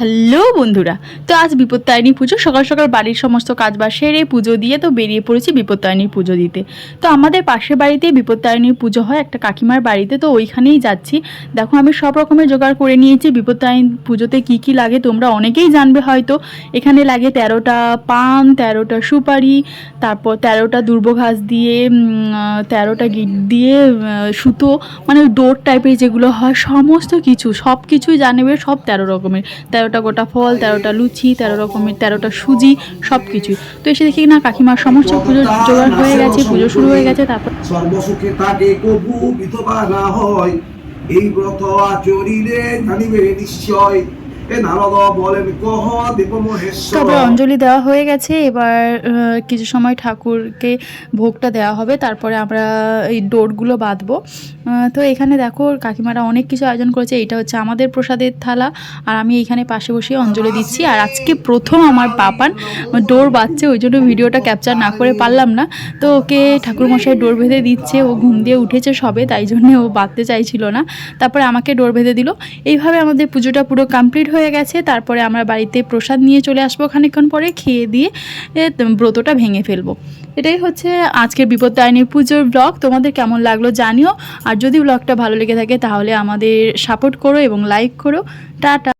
Hello বন্ধুরা, তো আজ বিপত্তারিণী পুজো। সকাল সকাল বাড়ির সমস্ত কাজ বাজ সেরে পুজো দিয়ে তো বেরিয়ে পড়েছি বিপত্তারিণীর পুজো দিতে। তো আমাদের পাশের বাড়িতে বিপত্তারিণীর পুজো হয়, একটা কাকিমার বাড়িতে, তো ওইখানেই যাচ্ছি। দেখো আমি সব রকমের জোগাড় করে নিয়েছি। বিপত্তারিণী পুজোতে কি কি লাগে তোমরা অনেকেই জানবে হয়তো। এখানে লাগে তেরোটা পান, তেরোটা সুপারি, তারপর তেরোটা দুর্বঘাস দিয়ে তেরোটা গিট দিয়ে সুতো মানে ডোর টাইপের যেগুলো হয়, সমস্ত কিছু সব কিছুই জানবে, সব তেরো রকমের। তেরোটা গোটা ফল, তেরোটা লুচি, তেরো রকমের তেরোটা সুজি সব কিছুই তো এসে দেখি না, কাকিমার সমস্ত পুজো জোগাড় হয়ে গেছে, পুজো শুরু হয়ে গেছে, তারপর সর্বসুখে কবু বিধবা না হয়। এই ব্রত আচরিলে জানিবে নিশ্চয় তারপরে অঞ্জলি দেওয়া হয়ে গেছে, এবার কিছু সময় ঠাকুরকে ভোগটা দেওয়া হবে, তারপরে আমরা এই ডোরগুলো বাঁধবো। তো এখানে দেখো, কাকিমারা অনেক কিছু আয়োজন করেছে, এটা হচ্ছে আমাদের প্রসাদের থালা, আর আমি এইখানে পাশে বসে অঞ্জলি দিচ্ছি, আর আজকে প্রথম আমার পাপান ডোর বাঁধছে, ওই জন্য ভিডিওটা ক্যাপচার না করে পারলাম না। তো ওকে ঠাকুরমশাই ডোর বেঁধে দিচ্ছে, ও ঘুম দিয়ে উঠেছে সবে, তাই জন্য ও বাঁধতে চাইছিল না। তারপরে আমাকে ডোর বেঁধে দিল। এইভাবে আমাদের পুজোটা পুরো কমপ্লিট হয়ে গেছে। তারপরে আমরা বাড়িতে প্রসাদ নিয়ে চলে আসব খানিক্ষণ পরে, খেয়ে দিয়ে ব্রতটা ভেঙে ফেলব। এটাই হচ্ছে আজকের বিপত্তায়নী পুজোর ব্লগ। তোমাদের কেমন লাগল জানিও। আর যদি ব্লগটা ভালো লেগে থাকে তাহলে আমাদের সাপোর্ট করো এবং লাইক করো। টাটা।